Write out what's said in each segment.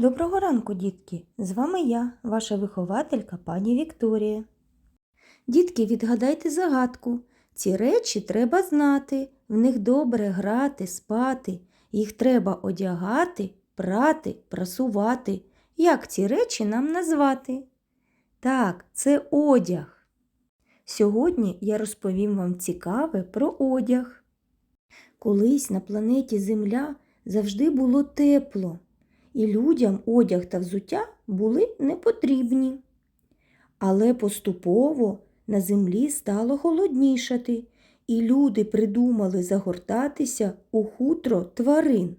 Доброго ранку, дітки! З вами я, ваша вихователька пані Вікторія. Дітки, відгадайте загадку. Ці речі треба знати, в них добре грати, спати. Їх треба одягати, прати, прасувати. Як ці речі нам назвати? Так, це одяг. Сьогодні я розповім вам цікаве про одяг. Колись на планеті Земля завжди було тепло і людям одяг та взуття були не потрібні. Але поступово на землі стало холоднішати, і люди придумали загортатися у хутро тварин.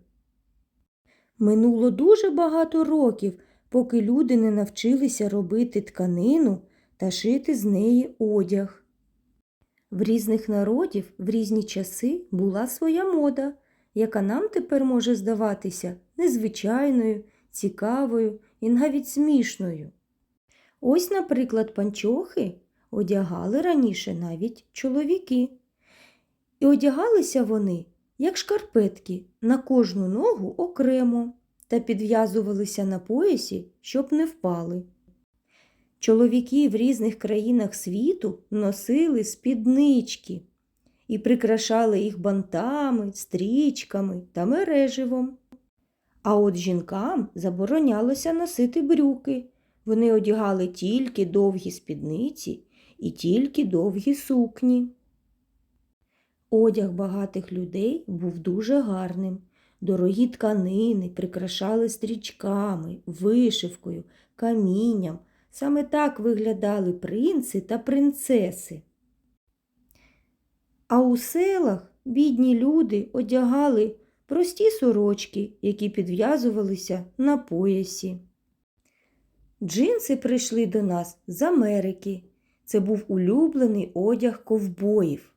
Минуло дуже багато років, поки люди не навчилися робити тканину та шити з неї одяг. В різних народів в різні часи була своя мода, яка нам тепер може здаватися незвичайною, цікавою і навіть смішною. Ось, наприклад, панчохи одягали раніше навіть чоловіки. І одягалися вони, як шкарпетки, на кожну ногу окремо та підв'язувалися на поясі, щоб не впали. Чоловіки в різних країнах світу носили спіднички і прикрашали їх бантами, стрічками та мереживом. А от жінкам заборонялося носити брюки. Вони одягали тільки довгі спідниці і тільки довгі сукні. Одяг багатих людей був дуже гарним. Дорогі тканини прикрашали стрічками, вишивкою, камінням. Саме так виглядали принци та принцеси. А у селах бідні люди одягали прості сорочки, які підв'язувалися на поясі. Джинси прийшли до нас з Америки. Це був улюблений одяг ковбоїв.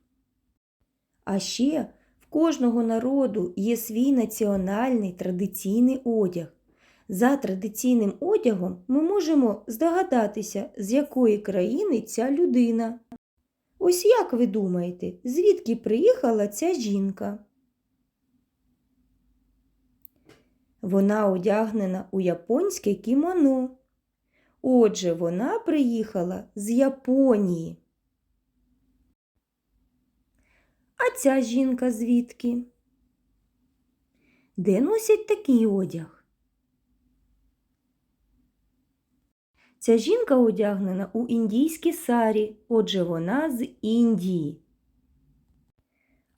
А ще в кожного народу є свій національний традиційний одяг. За традиційним одягом ми можемо здогадатися, з якої країни ця людина. Ось як ви думаєте, звідки приїхала ця жінка? Вона одягнена у японське кімоно. Отже, вона приїхала з Японії. А ця жінка звідки? Де носять такий одяг? Ця жінка одягнена у індійські сарі, отже, вона з Індії.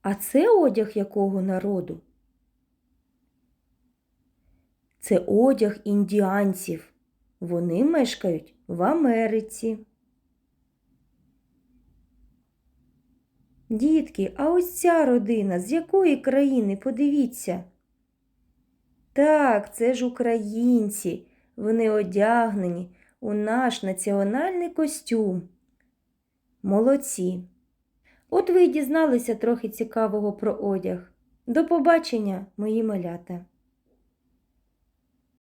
А це одяг якого народу? Це одяг індіанців. Вони мешкають в Америці. Дітки, а ось ця родина з якої країни? Подивіться. Так, це ж українці. Вони одягнені у наш національний костюм. Молодці. От ви й дізналися трохи цікавого про одяг. До побачення, мої малята!